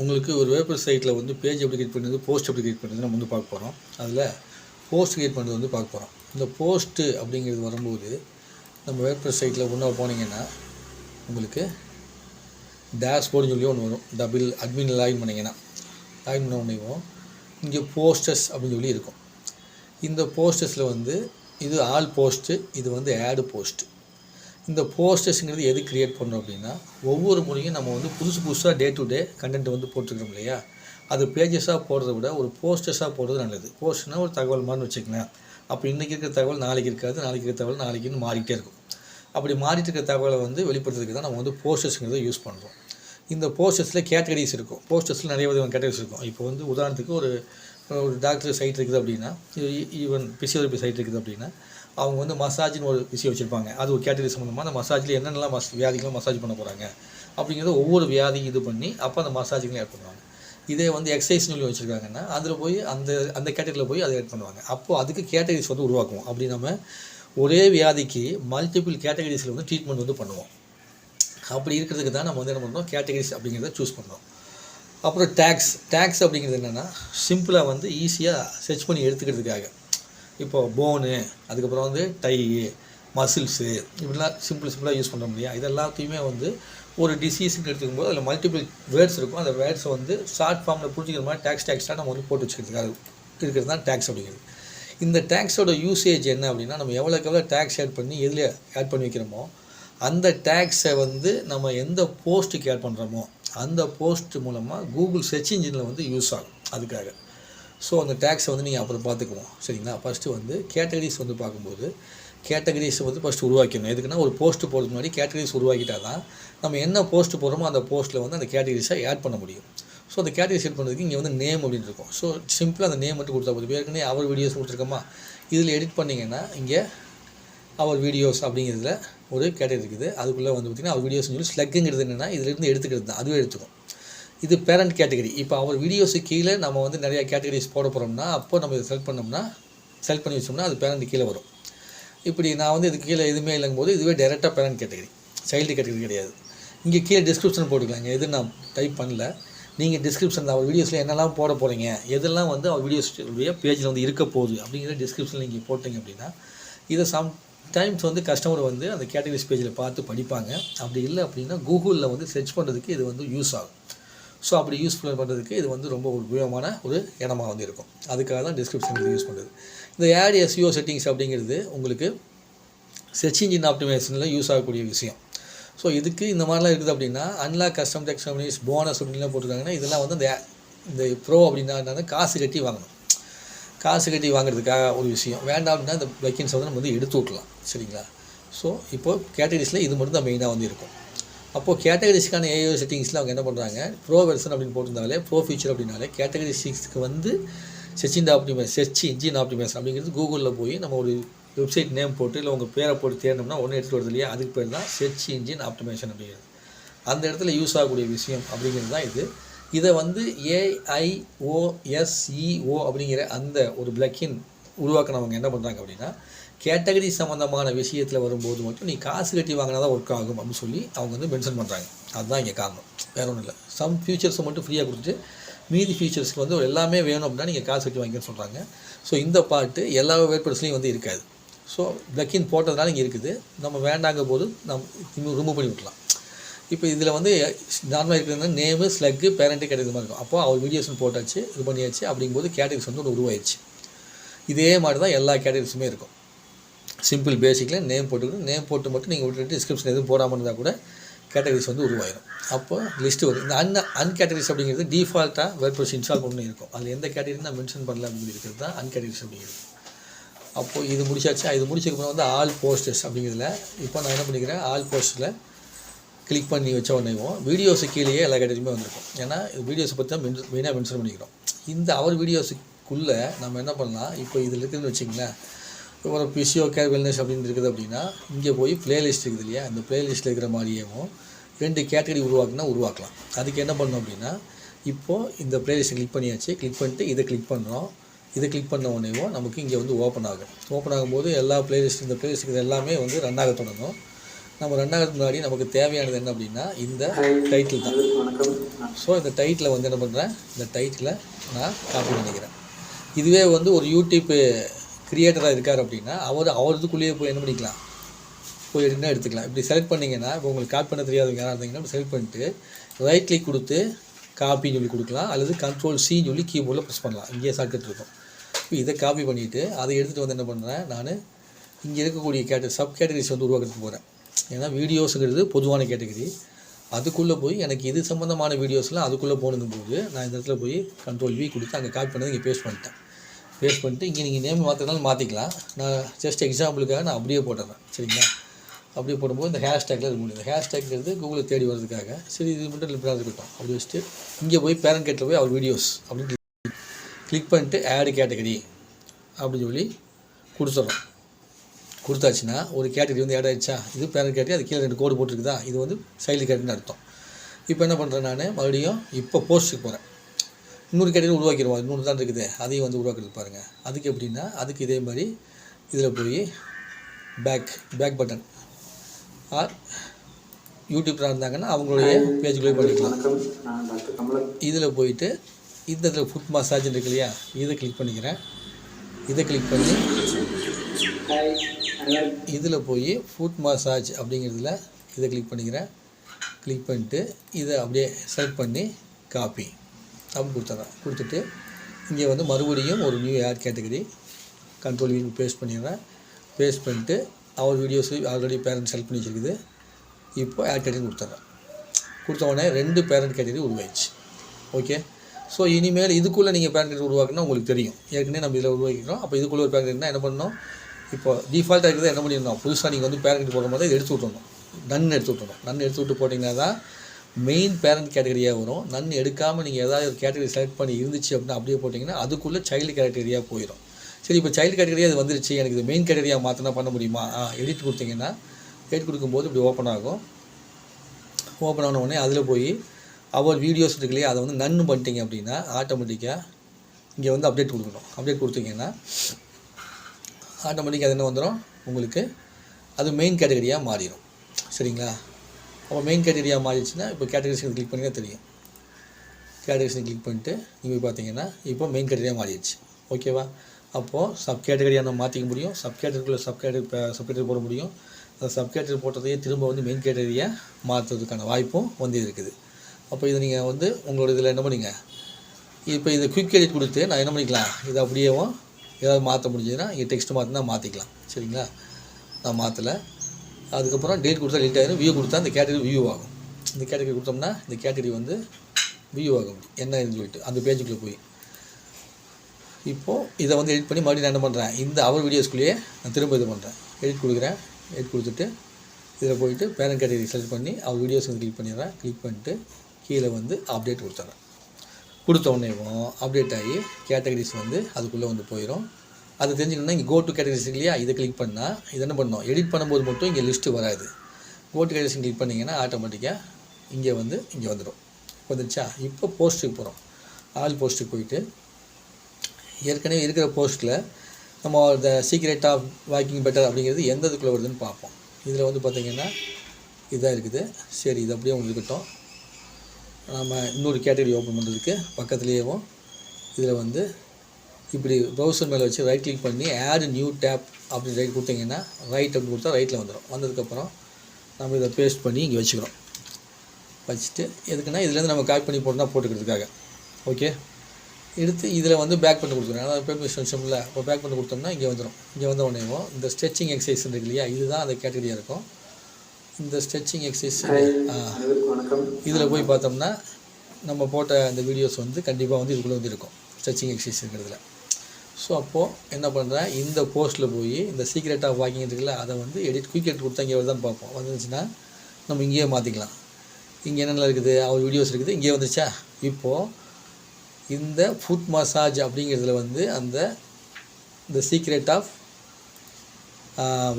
உங்களுக்கு ஒரு வேப்பர் சைட்டில் வந்து பேஜ் எப்படி கிரியேட் பண்ணுறது போஸ்ட் எப்படி கிரியேட் பண்ணுறது நம்ம வந்து பார்க்க போகிறோம் அதில் போஸ்ட் கிரியேட் பண்ணுறது வந்து பார்க்க போகிறோம் இந்த போஸ்ட்டு அப்படிங்கிறது வரும்போது நம்ம வேப்பர் சைட்டில் ஒன்றா போனீங்கன்னா உங்களுக்கு டேஷ்போர்டுன்னு சொல்லி ஒன்று வரும். டபுள் அட்மின் லாகின் பண்ணிங்கன்னா லாகின் பண்ண முடியும் இங்கே போஸ்டர்ஸ் அப்படின்னு சொல்லி இருக்கும். இந்த போஸ்டர்ஸில் வந்து இது ஆல் போஸ்ட்டு இது வந்து ஆடு போஸ்ட்டு இந்த போஸ்டர்ஸுங்கிறது எது கிரியேட் பண்ணுறோம் அப்படின்னா ஒவ்வொரு முறையும் நம்ம வந்து புதுசு புதுசாக டே டு டே கண்டென்ட் வந்து போட்டுருக்கோம் இல்லையா? அது பேஜஸாக போடுறத விட ஒரு போஸ்டர்ஸாக போடுறது நல்லது. போஸ்ட்னா ஒரு தகவல் மாதிரி வச்சுக்கலாம் அப்போ இன்றைக்கி இருக்கிற தகவல் நாளைக்கு இருக்காது நாளைக்கு இருக்கிற தகவல் நாளைக்குன்னு மாறிக்கிட்டே இருக்கும். அப்படி மாறிட்டு இருக்கிற தகவலை வந்து வெளிப்படுத்துறதுக்கு தான் நம்ம வந்து போஸ்டர்ஸுங்கிறத யூஸ் பண்ணுறோம் இந்த போஸ்டர்ஸில் கேட்டகரிஸ் இருக்கும். போஸ்டர்ஸில் நிறைய விதமான கேட்டகரிஸ் இருக்கும். இப்போ வந்து உதாரணத்துக்கு ஒரு ஒரு டாக்டர் சைட் இருக்குது அப்படின்னா ஈவன் பிசியோதெரபி சைட் இருக்குது அப்படின்னா அவங்க வந்து மசாஜ்னு ஒரு விஷயம் வச்சுருப்பாங்க. அது ஒரு கேட்டகரி சம்மந்தமாக அந்த மசாஜில் என்னென்னலாம் மஸ் வியாதிகளும் மசாஜ் பண்ண போகிறாங்க அப்படிங்கிறத ஒவ்வொரு வியாதியும் இது பண்ணி அப்போ அந்த மசாஜுங்களையும் ஆட் பண்ணுவாங்க. இதே வந்து எக்ஸசைஸ் சொல்லி வச்சுருக்காங்கன்னா அதில் போய் அந்த அந்த கேட்டகரியில் போய் அதை ஆட் பண்ணுவாங்க. அப்போது அதுக்கு கேட்டகரிஸ் வந்து உருவாக்குவோம். அப்படி நம்ம ஒரே வியாதிக்கு மல்டிபிள் கேட்டகரிஸில் வந்து ட்ரீட்மெண்ட் வந்து பண்ணுவோம். அப்படி இருக்கிறதுக்கு தான் நம்ம வந்து என்ன பண்ணுறோம்? கேட்டகரிஸ் அப்படிங்கிறத சூஸ் பண்ணுறோம். அப்புறம் டேக்ஸ் டேக்ஸ் அப்படிங்கிறது என்னென்னா சிம்பிளாக வந்து ஈஸியாக செர்ச் பண்ணி எடுத்துக்கிறதுக்காக. இப்போ போனு அதுக்கப்புறம் வந்து டை மசில்ஸு இப்படிலாம் சிம்பிள் சிம்பிளாக யூஸ் பண்ணுறோம் இல்லையா இது எல்லாத்தையுமே வந்து ஒரு டிசீஸ்ன்னு எடுத்துக்கும் போது அதில் மல்டிபிள் வேர்ட்ஸ் இருக்கும். அந்த வேர்ட்ஸை வந்து ஷார்ட் ஃபார்மில் புரிஞ்சுக்கிற மாதிரி டேக்ஸ் டேக்ஸ்டாக நம்ம வந்து போட்டு வச்சுக்கிறதுக்காக இருக்கிறது தான் டேக்ஸ் அப்படிங்கிறது. இந்த டேக்ஸோட யூசேஜ் என்ன அப்படின்னா நம்ம எவ்வளோக்கு எவ்வளோ டேக்ஸ் ஆட் பண்ணி எதில் ஆட் பண்ணி வைக்கிறோமோ அந்த டேக்ஸை வந்து நம்ம எந்த போஸ்ட்டுக்கு ஆட் பண்ணுறோமோ அந்த போஸ்ட் மூலமாக கூகுள் சர்ச் இன்ஜினில் வந்து யூஸ் ஆகும். அதுக்காக. ஸோ அந்த டேக்ஸை வந்து நீங்கள் அப்புறம் பார்த்துக்குவோம். சரிங்களா? ஃபஸ்ட்டு வந்து கேட்டகரிஸ் வந்து பார்க்கும்போது கேட்டகரிஸை வந்து ஃபஸ்ட்டு உருவாக்கணும் எதுக்குன்னா ஒரு போஸ்ட்டு போடுறதுக்கு முன்னாடி கேட்டகரிஸ் உருவாக்கிட்டா தான் நம்ம என்ன போஸ்ட் போடுறோமோ அந்த போஸ்ட்டில் வந்து அந்த கேட்டகரிஸை ஆட் பண்ண முடியும். ஸோ அந்த கேட்டகரி செட் பண்ணுறதுக்கு இங்கே வந்து நேம் அப்படின்னு இருக்கும். ஸோ சிம்பிளாக அந்த நேம் மட்டும் கொடுத்தா போதும். ஏற்கனவே அவர் வீடியோஸ் கொடுத்துருக்கோமா? இதில் எடிட் பண்ணிங்கன்னா இங்கே அவர் வீடியோஸ் அப்படிங்கிறதுல ஒரு கேட்டகரி இருக்குது. அதுக்குள்ளே வந்து பார்த்திங்கன்னா அவர் வீடியோஸ்னு சொல்லி ஸ்லக்குங்கிறது என்னென்னா இதுலேருந்து எடுத்துக்கிறது தான். அதுவே எடுத்துக்கும். இது பேரண்ட் கேட்டகரி இப்போ அவர் வீடியோஸு கீழே நம்ம வந்து நிறையா கேட்டகரிஸ் போட போகிறோம்னா அப்போ நம்ம இதை செலக்ட் பண்ணோம்னா செலக்ட் பண்ணி வச்சோம்னா அது பேரண்ட் கீழே வரும். இப்படி நான் வந்து இதுக்கு கீழே எதுவுமே இல்லைங்கும்போது இதுவே டேரெக்டாக பேரண்ட் கேட்டகரி சைல்டு கேட்டகரி கிடையாது. இங்கே கீழே டிஸ்கிரிப்ஷன் போட்டுக்கலாங்க எது நான் டைப் பண்ணல. நீங்கள் டிஸ்கிரிப்ஷன் அவர் வீடியோஸில் என்னெல்லாம் போட போகிறீங்க எதெல்லாம் வந்து அவர் வீடியோஸுடைய பேஜில் வந்து இருக்க போகுது அப்படிங்கிற டிஸ்கிரிப்ஷனில் நீங்கள் போட்டிங்க அப்படின்னா இதை சம் டைம்ஸ் வந்து கஸ்டமர் வந்து அந்த கேட்டகரிஸ் பேஜில் பார்த்து படிப்பாங்க. அப்படி இல்லை அப்படின்னா கூகுளில் வந்து சர்ச் பண்ணுறதுக்கு இது வந்து யூஸ் ஆகும். ஸோ அப்படி யூஸ்ஃபுல் பண்ணுறதுக்கு இது வந்து ரொம்ப உபயோகமான ஒரு இடமா வந்து இருக்கும். அதுக்காக தான் டிஸ்கிரிப்ஷன் இது யூஸ் பண்ணுறது இந்த ஆட் எஸ்யூஓ செட்டிங்ஸ் அப்படிங்கிறது உங்களுக்கு சர்ச் இன்ஜின் ஆப்டிமைசேஷனில் யூஸ் ஆகக்கூடிய விஷயம். ஸோ இதுக்கு இந்த மாதிரிலாம் இருக்குது அப்படின்னா அன்லாக் கஸ்டம் டெக்ஸ்டமினிஸ் போனஸ் அப்படின்லாம் போட்டிருக்காங்கன்னா இதெல்லாம் வந்து அந்த இந்த ப்ரோ அப்படின்னா என்னன்னா காசு கட்டி வாங்கணும். காசு கட்டி வாங்குறதுக்காக ஒரு விஷயம். வேண்டாம் அப்படின்னா இந்த பிளக்கின்ஸை வந்து நம்ம வந்து எடுத்து விட்லாம் சரிங்களா? ஸோ இப்போது கேட்டகரிஸில் இது மட்டும் தான் மெயினாக வந்து இருக்கும். அப்போது கேட்டகரிஸ்க்கான ஏஐ செட்டிங்ஸில் அவங்க என்ன பண்ணுறாங்க ப்ரோ வெர்ஷன் அப்படின்னு போட்டிருந்தாலே ப்ரோ ஃபீச்சர் அப்படின்னாலே கேட்டகரி சிக்ஸ்க்கு வந்து செர்ச் இந்த ஆப்டிமைஸ் செர்ச் இன்ஜின் ஆப்டிமைஸ் அப்படிங்கிறது கூகுளில் போய் நம்ம ஒரு வெப்சைட் நேம் போட்டு இல்லை உங்கள் பேரை போட்டு தேடினோம்னா ஒன்று எடுத்துகிட்டு வருது இல்லையா? அதுக்கு பேர் தான் செர்ச் இன்ஜின் ஆப்டிமேஷன் அப்படிங்கிறது. அந்த இடத்துல யூஸ் ஆகக்கூடிய விஷயம் அப்படிங்கிறது தான் இது. இதை வந்து ஏஐஓஎஸ்இஓ அப்படிங்கிற அந்த ஒரு பிளக்கின் உருவாக்கினவங்க என்ன பண்ணுறாங்க அப்படின்னா கேட்டகரி சம்மந்தமான விஷயத்தில் வரும்போது மட்டும் நீ காசு கட்டி வாங்கினா தான் ஒர்க் ஆகும் அப்படின்னு சொல்லி அவங்க வந்து மென்ஷன் பண்ணுறாங்க அதுதான் இங்கே காரணம். வேறு ஒன்றும் இல்லை. சம் ஃபியூச்சர்ஸை மட்டும் ஃப்ரீயாக கொடுத்துட்டு மீதி ஃபீச்சர்ஸ்க்கு வந்து எல்லாமே வேணும் அப்படின்னா நீங்கள் காசு கட்டி வாங்கிக்கன்னு சொல்கிறாங்க ஸோ இந்த பாட்டு எல்லா வேட்படுஸ்லையும் வந்து இருக்காது. ஸோ பிளக்கின் போட்டதுனால இங்கே இருக்குது. நம்ம வேண்டாங்க போது நம்ம ரிமூவ் பண்ணி விட்லாம் இப்போ இதில் வந்து நார்மலாக இருக்கிறது நேமு ஸ்லக்கு பேரண்ட்டு கேட்டகரி மாதிரி இருக்கும். அப்போ அவர் வீடியோஸ்னு போட்டாச்சு இது பண்ணியாச்சு அப்படிங்கும்போது கேட்டகரிஸ் வந்து ஒன்று உருவாயிடுச்சு இதே மாதிரி தான் எல்லா கேட்டகரிஸுமே இருக்கும். சிம்பிள் பேசிக்கில் நேம் போட்டுக்கணும். நேம் போட்டு மட்டும் நீங்கள் விட்டுட்டு டிஸ்கிரிப்ஷன் எதுவும் போடாமல் இருந்தால் கூட கேட்டகரிஸ் வந்து உருவாயிடும் அப்போ லிஸ்ட்டு வரும். இந்த அன் அன்கேட்டகரிஸ் அப்படிங்கிறது டிஃபால்ட்டாக வேர்ட்ப்ரெஸ் இன்ஸ்டால் பண்ணி இருக்கும். அதில் எந்த கேட்டகரி நான் மென்ஷன் பண்ணல அப்படின்னு இருக்கிறது தான் அன்கேட்டகரிஸ் அப்படிங்கிறது. அப்போது இது முடிச்சாச்சு. இது முடிச்சதுக்கப்புறம் வந்து ஆல் போஸ்டர்ஸ் அப்படிங்கிறதுல இப்போ நான் என்ன பண்ணிக்கிறேன்? ஆல் போஸ்டரில் கிளிக் பண்ணி வச்ச உடனேவும் வீடியோஸு கீழேயே எல்லா கேட்டகரியுமே வந்திருக்கும். ஏன்னா வீடியோஸை பற்றி தான் மென் மெயினாக மென்ஷன் பண்ணிக்கிறோம். இந்த அவர் வீடியோஸுக்குள்ளே நம்ம என்ன பண்ணலாம்? இப்போ இதில் இருக்குதுன்னு வச்சிங்களேன் ஒரு பிசியோ கேர் வெல்னஸ் அப்படின்னு இருக்குது அப்படின்னா இங்கே போய் பிளேலிஸ்ட் இருக்குது இல்லையா? அந்த பிளேலிஸ்ட்டில் இருக்கிற மாதிரியும் ரெண்டு கேட்டகரி உருவாக்குனா உருவாக்கலாம். அதுக்கு என்ன பண்ணோம் அப்படின்னா இப்போது இந்த பிளேலிஸ்ட்டை கிளிக் பண்ணியாச்சு கிளிக் பண்ணிட்டு இதை கிளிக் பண்ணுறோம் இதை கிளிக் பண்ண உடனேவும் நமக்கு இங்கே வந்து ஓப்பன் ஆகும். ஓப்பன் ஆகும்போது எல்லா பிளேலிஸ்ட் இந்த பிளேலிஸ்ட் இது எல்லாமே வந்து ரன் ஆக தொடங்கும். நம்ம ரெண்டாவது முன்னாடி நமக்கு தேவையானது என்ன அப்படின்னா இந்த டைட்டில் தான். ஸோ இந்த டைட்டில் வந்து என்ன பண்ணுறேன் இந்த டைட்டிலை நான் காப்பி பண்ணிக்கிறேன். இதுவே வந்து ஒரு யூடியூப்பு கிரியேட்டராக இருக்கார் அப்படின்னா அவர் அவரதுக்குள்ளேயே போய் என்ன பண்ணிக்கலாம்? போய் எடுத்துனா எடுத்துக்கலாம். இப்படி செலக்ட் பண்ணிங்கன்னா இப்போ உங்களுக்கு காட் பண்ண தெரியாதவங்க யாராக இருந்தீங்கன்னா செலக்ட் பண்ணிட்டு ரைட் கிளிக் கொடுத்து காப்பின்னு சொல்லி கொடுக்கலாம். அல்லது கண்ட்ரோல் சின்னு சொல்லி கீபோர்டில் ப்ரெஸ் பண்ணலாம். இங்கேயே ஷார்ட்கட் இருக்கும். இப்போ இதை காப்பி பண்ணிவிட்டு அதை எடுத்துகிட்டு வந்து என்ன பண்ணுறேன் நான் இங்கே இருக்கக்கூடிய கேட்ட சப் கேட்டகரிஸ் வந்து உருவாக்கிறதுக்கு போகிறேன் ஏன்னா வீடியோஸுங்கிறது பொதுவான கேட்டகரி அதுக்குள்ளே போய் எனக்கு இது சம்மந்தமான வீடியோஸ்லாம் அதுக்குள்ளே போனதும் போது நான் இந்த இடத்துல போய் கண்ட்ரோல் வி கொடுத்து அங்கே காப்பி பண்ணது இங்கே பேஸ்ட் பண்ணிட்டேன். பேஸ்ட் பண்ணிட்டு இங்கே நீங்கள் நேம் மாற்றினாலும் மாற்றிக்கலாம் நான் ஜஸ்ட் எக்ஸாம்பிளுக்காக நான் அப்படியே போட்டுறேன். சரிங்களா? அப்படியே போடும்போது இந்த ஹேஷ்டேக்கில் இருக்க முடியும். இந்த ஹேஷ்டேக்ங்கிறது கூகுளில் தேடி வர்றதுக்காக. சரி இது மட்டும் லிப்டாக இருக்கட்டும் அப்படி வச்சுட்டு இங்கே போய் பேரண்ட் கேட்டில் போய் அவர் வீடியோஸ் அப்படின்னு கிளிக் பண்ணிட்டு ஆடு கேட்டகரி அப்படின்னு சொல்லி கொடுத்துட்றோம் கொடுத்தாச்சுன்னா ஒரு கேட்டகரி வந்து ஆட் ஆயிடுச்சா? இது பேரண்ட் கேட்டகரி அது கீழே ரெண்டு கோடு போட்டிருக்குதா? இது வந்து சைல்டு கேட்டகரின்னு அர்த்தம். இப்போ என்ன பண்ணுறேன் நான்? மறுபடியும் இப்போ போஸ்ட்டுக்கு போகிறேன் இன்னொரு கேட்டகரி உருவாக்கிடுவோம். இன்னொன்று தான் இருக்குது. அதையும் வந்து உருவாக்குறது பாருங்கள் அதுக்கு எப்படின்னா அதுக்கு இதே மாதிரி இதில் போய் பேக் பேக் பட்டன் ஆர் யூடியூப்லாம் இருந்தாங்கன்னா அவங்களுடைய பேஜுக்குள்ளே பண்ணிக்கலாம். இதில் போயிட்டு இந்த இதில் ஃபுட் மசாஜ் இருக்கு இல்லையா? இதை கிளிக் பண்ணிக்கிறேன். இதை கிளிக் பண்ணி இதில் போய் ஃபுட் மசாஜ் அப்படிங்கிறதுல இதை கிளிக் பண்ணிக்கிறேன். கிளிக் பண்ணிட்டு இதை அப்படியே செலக்ட் பண்ணி காப்பி அப்படி கொடுத்துட்றேன் கொடுத்துட்டு இங்கே வந்து மறுபடியும் ஒரு new add category control V paste பண்ணிடுறேன். பேஸ்ட் பண்ணிட்டு அவர் வீடியோஸ் ஆல்ரெடி பேரண்ட் செலக்ட் பண்ணி வச்சிருக்குது. இப்போ ஆட் கேட்டகரி கொடுத்துட்றேன். கொடுத்த உடனே ரெண்டு பேரண்ட் கேட்டகரி உருவாயிடுச்சு. ஓகே ஸோ இனிமேல் இதுக்குள்ளே நீங்கள் பேரண்ட் கேட்டகரி உருவாக்குனா உங்களுக்கு தெரியும். ஏற்கனவே நம்ம இதில் உருவாக்கிக்கிறோம். அப்போ இதுக்குள்ளே ஒரு பேரண்ட் என்ன பண்ணணும்? இப்போ டிஃபால்ட்டாக இருக்கிறது என்ன பண்ணிடணும்? புதுசாக நீங்கள் வந்து பேரண்ட் போடும் போது எடுத்து விட்டணும் நன் எடுத்து விட்டணும் நன் எடுத்து விட்டு போட்டிங்கன்னா தான் மெயின் பேரண்ட் கேட்டகரியாக வரும். நன் எடுக்காமல் நீங்கள் ஏதாவது ஒரு கேட்டகரி செலக்ட் பண்ணி இருந்துச்சு அப்படின்னா அப்படியே போட்டிங்கன்னா அதுக்குள்ளே சைல்டு கேட்டகரியாக போயிடும் சரி இப்போ சைல்டு கேட்டகரியாக அது வந்துருச்சு. எனக்கு இது மெயின் கேட்டகரியாக மாற்றினா பண்ண முடியுமா? எடிட் கொடுத்தீங்கன்னா எடிட் கொடுக்கும்போது இப்படி ஓப்பன் ஆகும். ஓப்பன் ஆன உடனே அதில் போய் அவர் வீடியோஸ் இருக்கு இல்லையா அதை வந்து நன்னு பண்ணிட்டீங்க அப்படின்னா ஆட்டோமேட்டிக்காக இங்கே வந்து அப்டேட் கொடுக்கணும். அப்டேட் கொடுத்தீங்கன்னா ஆட்டோமேட்டிக்காக அது என்ன வந்துடும் உங்களுக்கு அது மெயின் கேட்டகரியாக மாறிடும் சரிங்களா? அப்போ மெயின் கேட்டகரியாக மாறிடுச்சுன்னா இப்போ கேட்டகரிஸை கிளிக் பண்ணிங்கன்னா தெரியும். கேட்டகரிஸை கிளிக் பண்ணிட்டு நீங்கள் பார்த்தீங்கன்னா இப்போ மெயின் கேட்டகரியாக மாறிடுச்சு. ஓகேவா அப்போது சப் கேட்டகரியாக நம்ம மாற்றிக்க முடியும். சப் கேட்டகரிக்குள்ளே சப் கேட்டகரி சப் கேட்டகரி போட முடியும். அந்த சப் கேட்டகரி போட்டதையே திரும்ப வந்து மெயின் கேட்டகரியாக மாற்றுறதுக்கான வாய்ப்பும் வந்து இருக்குது. அப்போ இதை நீங்கள் வந்து உங்களோட இதில் என்ன பண்ணுங்க? இப்போ இதை குயிக் எடிட் கொடுத்து நான் என்ன பண்ணிக்கலாம்? இதை அப்படியேவும் ஏதாவது மாற்ற முடிஞ்சதுன்னா இங்கே டெக்ஸ்ட் மாற்றினா மாற்றிக்கலாம் சரிங்களா? நான் மாற்றலை அதுக்கப்புறம் டேட் கொடுத்தா லேட் ஆகிடும் வியூ கொடுத்தா இந்த கேட்டகரி வியூ ஆகும். இந்த கேட்டகரி கொடுத்தோம்னா இந்த கேட்டகரி வந்து வியூ ஆகும். என்ன சொல்லிட்டு அந்த பேஜுக்குள்ளே போய். இப்போது இதை வந்து எடிட் பண்ணி மறுபடியும் நான் என்ன பண்ணுறேன் இந்த அவர் வீடியோஸ்குள்ளேயே நான் திரும்ப இது பண்ணுறேன் எடிட் கொடுக்குறேன். எடிட் கொடுத்துட்டு இதில் போயிட்டு பேரண்ட் கேட்டகரி செலக்ட் பண்ணி அவர் வீடியோஸ் வந்து கிளிக் பண்ணிடுறேன். கிளிக் பண்ணிட்டு கீழே வந்து அப்டேட் கொடுத்துட்றேன். கொடுத்த உடனேவும் அப்டேட் ஆகி கேட்டகரிஸ் வந்து அதுக்குள்ளே வந்து போயிடும் அது தெரிஞ்சுக்கணும்னா இங்கே கோ டு கேட்டகரிஸ் இல்லையா? இதை கிளிக் பண்ணால் இது என்ன பண்ணோம்? எடிட் பண்ணும்போது மட்டும் இங்கே லிஸ்ட்டு வராது. கோ டு கேட்டகரிஸ் கிளிக் பண்ணிங்கன்னா ஆட்டோமேட்டிக்காக இங்கே வந்து இங்கே வந்துடும் வந்துருச்சா இப்போ போஸ்ட்டுக்கு போகிறோம் ஆல் போஸ்ட்டுக்கு போயிட்டு ஏற்கனவே இருக்கிற போஸ்ட்டில் நம்ம the secret of walking better அப்படிங்கிறது எந்த இதுக்குள்ளே வருதுன்னு பார்ப்போம். இதில் வந்து பார்த்திங்கன்னா இதாக இருக்குது. சரி இது அப்படியே உங்களுக்கு இருக்கட்டும். நம்ம இன்னொரு கேட்டகரி ஓப்பன் பண்ணுறதுக்கு பக்கத்துலேயேவும் இதில் வந்து இப்படி ப்ரௌசர் மேலே வச்சு ரைட் கிளிக் பண்ணி ஆட் நியூ டேப் அப்படின்னு ரைட் கொடுத்தீங்கன்னா ரைட் அப்படின்னு கொடுத்தா ரைட்டில் வந்துடும் வந்ததுக்கப்புறம் நம்ம இதை பேஸ்ட் பண்ணி இங்கே வச்சுக்கிறோம். வச்சுட்டு எதுக்குன்னா இதுலேருந்து நம்ம காப்பி பண்ணி போட்டோம்னா போட்டுக்கிறதுக்காக. ஓகே எடுத்து இதில் வந்து பேக் பண்ணி கொடுத்துருவேன் அதாவது பெர்மிஷன் விஷயம்ல இப்போ பேக் பண்ணி கொடுத்தோம்னா இங்கே வந்துடும் இங்கே வந்த உடனேவும் இந்த ஸ்ட்ரெச்சிங் எக்ஸசைஸ் இருக்கு இல்லையா இதுதான் அந்த கேட்டகரியாக இருக்கும். இந்த ஸ்ட்ரெச்சிங் எக்ஸசைஸ் இதில் போய் பார்த்தோம்னா நம்ம போட்ட அந்த வீடியோஸ் வந்து கண்டிப்பாக வந்து இதுக்குள்ளே வந்து இருக்கும். ஸ்ட்ரெச்சிங் எக்ஸசைஸ் இருக்கிறதுல. ஸோ அப்போது என்ன பண்ணுறேன் இந்த போஸ்ட்டில் போய் இந்த சீக்ரெட் ஆஃப் வாக்கிங் இருக்குல்ல அதை வந்து எடிட் குயிக் எடிட் கொடுத்தா இங்கே தான் பார்ப்போம். வந்துருச்சுன்னா நம்ம இங்கேயே மாற்றிக்கலாம் இங்கே என்னென்ன இருக்குது? அவர் வீடியோஸ் இருக்குது. இங்கே வந்துச்சா இப்போது இந்த ஃபுட் மசாஜ் அப்படிங்கிறதுல வந்து அந்த இந்த சீக்ரெட் ஆஃப்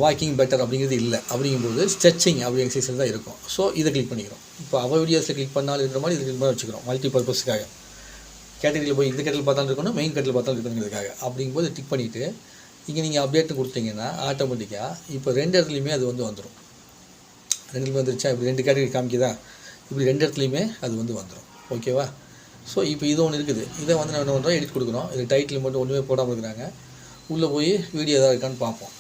வாக்கிங் பெட்டர் அப்படிங்கிறது இல்லை. அப்படிங்கும்போது ஸ்ட்ரெச்சிங் அப்படி எக்ஸசைஸ் தான் இருக்கும். ஸோ இதை கிளிக் பண்ணிக்கிறோம். இப்போ அவள் வீடியோஸில் கிளிக் பண்ணாலும் இருக்கிற மாதிரி இது கிளிக் பண்ண வச்சுக்கிறோம். மல்டி பர்பஸ்க்காக கேட்டகரியில் போய் இந்த கட்டில் பார்த்தாலும் இருக்கணும் மெயின் கட்டில் பார்த்தாலும் இருக்கணுங்கிறதுக்காக. அப்படிங்கும்போது டிக் பண்ணிவிட்டு இங்கே நீங்கள் அப்டேட் கொடுத்தீங்கன்னா ஆட்டோமேட்டிக்காக இப்போ ரெண்டு இடத்துலையுமே அது வந்து வந்துடும் ரெண்டுமே வந்துருச்சா? இப்படி ரெண்டு கேட்டகரி காமிக்குதா? இப்படி ரெண்டு இடத்துலையுமே அது வந்து வந்துடும் ஓகேவா ஸோ இப்போ இது ஒன்று இருக்குது. இதை வந்து நான் என்ன பண்ணுறோம் எடிட் கொடுக்குறோம் இது டைட்டில் மட்டும் ஒன்றுமே போடாமல் இருக்கிறாங்க. உள்ளே போய் வீடியோ எதாவது இருக்கான்னு பார்ப்போம்.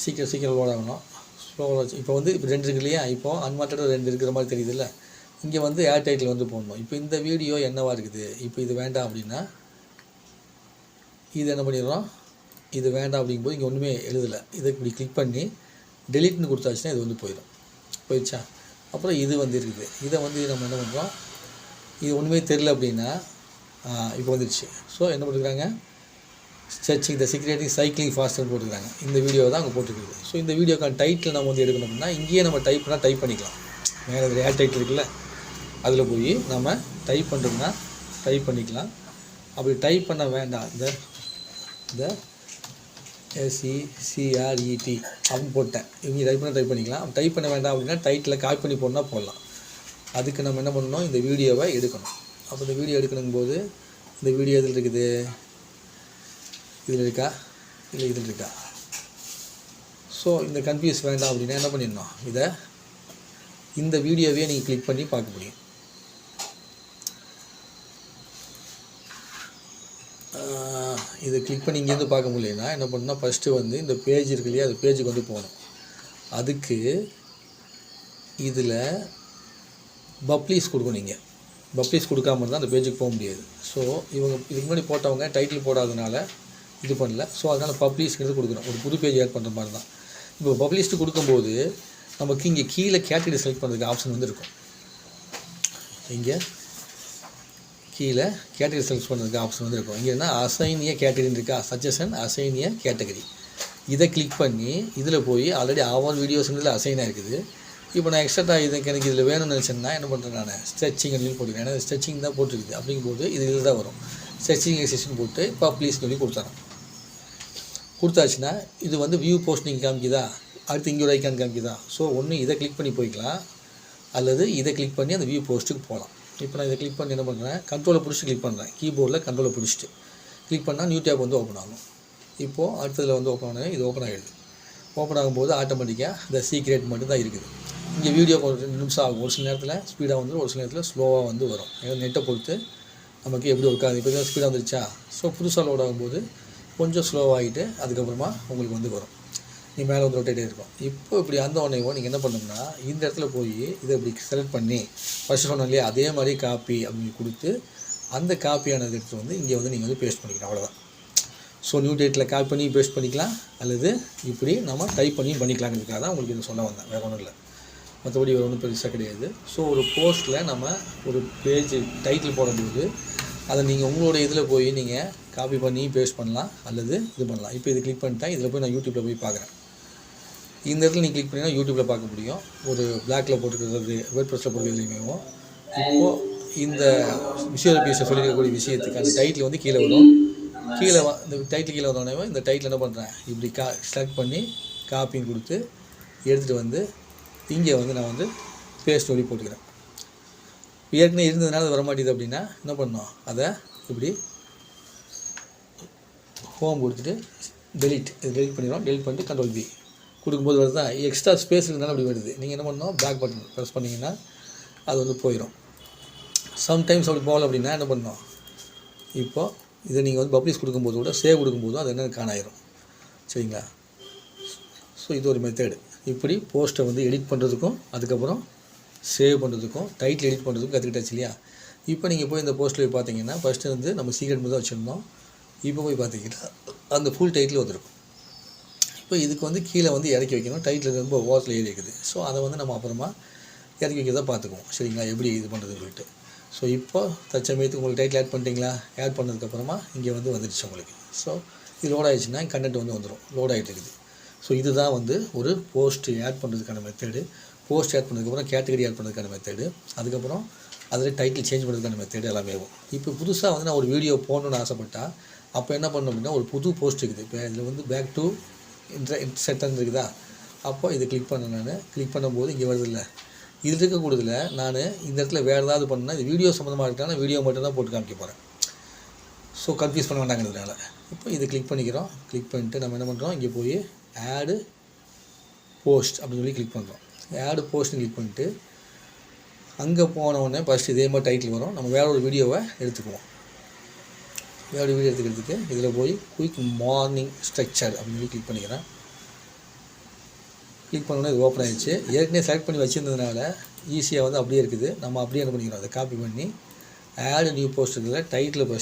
சீக்கிரம் சீக்கிரம் லோட் ஆகணும். ஸ்லோவாக இப்போ வந்து இப்போ ரெண்டு இருக்கு இல்லையா? இப்போ அன்வான்ட் ரெண்டு இருக்கிற மாதிரி தெரியுதுல்ல? இங்கே வந்து ஏர் டைட்டில் வந்து போடணும். இப்போ இந்த வீடியோ என்னவா இருக்குது? இப்போ இது வேண்டாம் அப்படின்னா இது என்ன பண்ணிடுறோம்? இது வேண்டாம் அப்படிங்கும்போது இங்கே ஒன்றுமே எழுதலை. இதை இப்படி கிளிக் பண்ணி டெலிட்னு கொடுத்தாச்சுன்னா இது வந்து போயிடும். போயிடுச்சா? அப்புறம் இது வந்து இருக்குது. இதை வந்து நம்ம என்ன பண்ணுறோம் இது ஒன்றுமே தெரில அப்படின்னா இப்போ வந்துடுச்சு ஸோ என்ன பண்ணிருக்காங்க சர்ச்சிங் த சீக்ரெட்டிங் சைக்கிளிங் ஃபாஸ்ட்னு போட்டுருக்காங்க. இந்த வீடியோ தான் அங்கே போட்டுருக்குது. ஸோ இந்த வீடியோக்கான டைட்டில் நம்ம வந்து எடுக்கணும் அப்படின்னா இங்கேயே நம்ம டைப் பண்ணால் டைப் பண்ணிக்கலாம். மேலே ஏர் டைட்டில் இருக்குல்ல? அதில் போய் நம்ம டைப் பண்ணுறோம்னா டைப் பண்ணிக்கலாம். அப்படி டைப் பண்ண வேண்டாம். இந்த இந்த எஸ்சி சிஆர்இடி அப்படின்னு போட்டேன். இவங்க டைப் பண்ண டைப் பண்ணிக்கலாம். டைப் பண்ண வேண்டாம் அப்படின்னா டைட்டில் காப்பி பண்ணி போடனா போடலாம். அதுக்கு நம்ம என்ன பண்ணணும்? இந்த வீடியோவை எடுக்கணும். அப்போ இந்த வீடியோ எடுக்கணும் போது இந்த வீடியோ எதில் இருக்குது? இதில் இருக்கா? இல்லை இதில் இருக்கா? ஸோ இந்த கன்ஃபியூஸ் வேண்டாம் அப்படின்னா என்ன பண்ணிடணும்? இதை இந்த வீடியோவே நீங்கள் கிளிக் பண்ணி பார்க்க முடியும். இது கிளிக் பண்ணி இங்கேருந்து பார்க்க முடியலன்னா என்ன பண்ணணும்னா ஃபஸ்ட்டு வந்து இந்த பேஜ் இருக்கு இல்லையா அது பேஜுக்கு வந்து போகணும். அதுக்கு இதில் பப்ளீஸ் கொடுக்கணும் நீங்கள் பப்ளீஸ் கொடுக்காம இருந்தால் அந்த பேஜுக்கு போக முடியாது. ஸோ இவங்க இதுக்கு முன்னாடி போட்டவங்க டைட்டில் போடாதனால இது பண்ணல. ஸோ அதனால் பப்ளீஸ்ங்கிறது கொடுக்குறோம் ஒரு புது பேஜ் ஆட் பண்ணுற மாதிரி தான். இப்போ பப்ளிஷ்டு கொடுக்கும்போது நமக்கு இங்கே கீழே கேட்டகரி செலக்ட் பண்ணுறதுக்கு ஆப்ஷன் வந்து இருக்கும். இங்கே கீழே கேட்டகரி செலக்ட் பண்ணுறதுக்கு ஆப்ஷன் வந்து இருக்கும் இங்கே என்ன? அசைனிய கேட்டகரின்னு இருக்கா. சஜஷன் அசைனிய கேட்டகரி இதை கிளிக் பண்ணி இதில் போய் ஆல்ரெடி ஆவால் வீடியோஸ்ன்றதில் அசைனாக இருக்குது இப்போ நான் எக்ஸ்ட்ரா இதுக்கு எனக்கு இதில் வேணும்னு நினச்சேன்னா என்ன பண்ணுறேன் நான்? ஸ்ட்ரெச்சிங் சொல்லி போட்டுக்கிறேன். ஏன்னா ஸ்ட்ரெச்சிங் தான் போட்டுருக்குது. அப்படிங்கும்போது இது இதில் தான் வரும். ஸ்ட்ரெச்சிங் எக்ஸசைஸ் போட்டு இப்போ ப்ளீஸ் சொல்லி கொடுத்துறேன். கொடுத்தாச்சுன்னா இது வந்து வியூ போஸ்டிங் காமிக்குதா? அடுத்து இங்கே ஒரு ஐக்கான் காமிக்குதா? ஸோ ஒன்று இதை கிளிக் பண்ணி போய்க்கலாம். அல்லது இதை கிளிக் பண்ணி அந்த வியூ போஸ்ட்டுக்கு போகலாம். இப்போ நான் இதை கிளிக் பண்ணி என்ன பண்ணுறேன் கண்ட்ரோலை பிடிச்சி கிளிக் பண்ணுறேன் கீபோர்டில் கண்ட்ரோலை பிடிச்சிட்டு. கிளிக் பண்ணால் நியூ டேப் வந்து ஓப்பன் ஆகும். இப்போது அடுத்ததில் வந்து ஓப்பன் ஆனது இது ஓப்பன் ஆகிடுது ஓப்பன் ஆகும்போது ஆட்டோமேட்டிக்காக இந்த சீக்ரெட் மட்டும்தான் இருக்குது. இங்கே வீடியோ ஒரு ரெண்டு நிமிஷம் ஆகும். ஒரு சில நேரத்தில் ஸ்பீடாக வந்து ஒரு சில நேரத்தில் ஸ்லோவாக வந்து வரும். ஏன்னா நெட்டை பொறுத்து நமக்கு எப்படி இருக்காது இப்போ தான் ஸ்பீடாக வந்துருச்சா? ஸோ புதுசாக லோட் ஆகும்போது கொஞ்சம் ஸ்லோவாகிட்டு அதுக்கப்புறமா உங்களுக்கு வந்து வரும். நீ மேலே வந்து ரொட்டேட் இருக்கும் இப்போ இப்படி அந்த உடனே நீங்கள் என்ன பண்ணணும்னா இந்த இடத்துல போய் இதை இப்படி செலக்ட் பண்ணி ஃபஸ்ட்டு சொன்னோம் இல்லையா அதே மாதிரி காப்பி அப்படின்னு கொடுத்து அந்த காப்பியானது எடுத்து வந்து இங்கே வந்து நீங்கள் வந்து பேஸ்ட் பண்ணிக்கலாம். அவ்வளோதான் ஸோ நியூ டேட்டில் காப்பி பண்ணி பேஸ்ட் பண்ணிக்கலாம். அல்லது இப்படி நம்ம டைப் பண்ணி பண்ணிக்கலாங்கிறதுக்காக தான் உங்களுக்கு இது சொல்ல வந்தேன். வேறு ஒன்றும் இல்லை. மற்றபடி வேறு ஒன்றும் பெருசாக கிடையாது. ஸோ ஒரு போஸ்ட்டில் நம்ம ஒரு பேஜ் டைட்டில் போடும்போது அதை நீங்கள் உங்களோட இதில் போய் நீங்கள் காப்பி பண்ணி பேஸ்ட் பண்ணலாம். அல்லது இது பண்ணலாம். இப்போ இது கிளிக் பண்ணிட்டேன். இதில் போய் நான் யூடியூப்பில் போய் பார்க்குறேன். இந்த இடத்துல நீங்கள் கிளிக் பண்ணினா யூடியூப்பில் பார்க்க முடியும். ஒரு பிளாக்ல போட்டுக்கிறது வேர்ட் ப்ரெஸ்ஸில் போட்டுக்கிறதுலையுமே இப்போது இந்த விஷுவல் பீஸை சொல்லியிருக்கக்கூடிய விஷயத்துக்கு அந்த டைட்டில் வந்து கீழே வரும். கீழே இந்த டைட்டில் கீழே வந்தோடனே இந்த டைட்டில் என்ன பண்ணுறேன் இப்படி கா செலக்ட் பண்ணி காப்பின்னு கொடுத்து எடுத்துகிட்டு வந்து இங்கே வந்து நான் வந்து பேஸ்ட் ஒளி போட்டுக்கிறேன். ஏற்கனவே இருந்ததுனால அது வர மாட்டேங்குது அப்படின்னா என்ன பண்ணோம் அதை இப்படி ஹோம் கொடுத்துட்டு டெலிட் இது டெலிட் பண்ணிடுறோம். டெலிட் பண்ணிட்டு கண்ட்ரோல் பி கொடுக்கும்போது தான் எக்ஸ்ட்ரா ஸ்பேஸ் இருந்தாலும் அப்படி வருது. நீங்கள் என்ன பண்ணணும்? பேக் பட்டன் ப்ரெஸ் பண்ணிங்கன்னா அது வந்து போயிடும் சம்டைம்ஸ் அப்படி போகல அப்படின்னா என்ன பண்ணணும்? இப்போ இதை நீங்கள் வந்து பப்ளிஷ் கொடுக்கும்போது கூட சேவ் கொடுக்கும்போதும் அது என்னென்னு காணாயிரும். சரிங்களா? ஸோ இது ஒரு மெத்தேடு இப்படி போஸ்ட்டை வந்து எடிட் பண்ணுறதுக்கும் அதுக்கப்புறம் சேவ் பண்ணுறதுக்கும் டைட்டில் எடிட் பண்ணுறதுக்கும் கற்றுக்கிட்டாச்சு இல்லையா? இப்போ நீங்கள் போய் இந்த போஸ்ட்டில் போய் பார்த்தீங்கன்னா ஃபஸ்ட்டு வந்து நம்ம சீக்ரெட் மட்டும் தான் வச்சுருந்தோம். இப்போ போய் பார்த்தீங்கன்னா அந்த ஃபுல் டைட்டில் வந்துருக்கும். இப்போ இதுக்கு வந்து கீழே வந்து இறக்கி வைக்கணும். டைட்டில் ரொம்ப ஓரத்தில் ஏறி இருக்குது. ஸோ அதை வந்து நம்ம அப்புறமா இறக்கி வைக்கிறத பார்த்துக்குவோம். சரிங்களா? எப்படி இது பண்ணுறதுன்னு சொல்லிட்டு. ஸோ இப்போ தச்சமயத்துக்கு உங்களுக்கு டைட்டில் ஆட் பண்ணிட்டீங்களா? ஆட் பண்ணதுக்கப்புறமா இங்கே வந்து வந்துடுச்சு உங்களுக்கு. ஸோ இது லோட் ஆகிடுச்சுன்னா கண்டென்ட் வந்து வந்துடும் லோட் ஆகிட்டு இருக்குது. ஸோ இதுதான் வந்து ஒரு போஸ்ட் ஆட் பண்ணுறதுக்கான மெத்தேடு போஸ்ட் ஆட் பண்ணதுக்கப்புறம் கேட்டகரி ஆட் பண்ணுறதுக்கான மெத்தேடு அதுக்கப்புறம் அதில் டைட்டில் சேஞ்ச் பண்ணுறதுக்கான மெத்தேடு எல்லாமே ஆகும் இப்போ புதுசாக வந்து நான் ஒரு வீடியோ போடணுன்னு ஆசைப்பட்டால் அப்போ என்ன பண்ணணும் அப்படின்னா ஒரு புது போஸ்ட் இருக்குது. இப்போ இதில் வந்து பேக் டு இன்ட்ர செட்டன் இருக்குதா அப்போ இதை கிளிக் பண்ணேன் நான். கிளிக் பண்ணும்போது இங்கே வருது இல்லை. இதில் இருக்கக்கூடியதில் நான் இந்த இடத்துல வேறு ஏதாவது பண்ணால் இது வீடியோ சம்மந்தமாக இருக்கா வீடியோ மட்டும் தான் போட்டு காமிக்க போகிறேன் ஸோ கன்ஃபியூஸ் பண்ண வேண்டாங்கிறதுனால இப்போ இதை கிளிக் பண்ணிக்கிறோம். கிளிக் பண்ணிட்டு நம்ம என்ன பண்ணுறோம் இங்கே போய் ஆடு போஸ்ட் அப்படின்னு சொல்லி கிளிக் பண்ணுறோம் ஆடு போஸ்ட்னு கிளிக் பண்ணிட்டு அங்கே போனவுடனே உடனே ஃபஸ்ட்டு இதே மாதிரி டைட்டில் வரும். நம்ம வேற ஒரு வீடியோவை எடுத்துக்குவோம். வேறு வீடியோ எடுத்துக்கிறதுக்கு. இதில் போய் குயிக் மார்னிங் ஸ்ட்ரக்சர் அப்படின்னு சொல்லி கிளிக் பண்ணிக்கிறேன். கிளிக் பண்ணோன்னே இது ஓப்பன் ஆகிடுச்சு ஏற்கனவே செலக்ட் பண்ணி வச்சுருந்ததுனால ஈஸியாக வந்து அப்படியே இருக்குது. நம்ம அப்படியே என்ன பண்ணிக்கிறோம்? அதை காப்பி பண்ணி add new post title first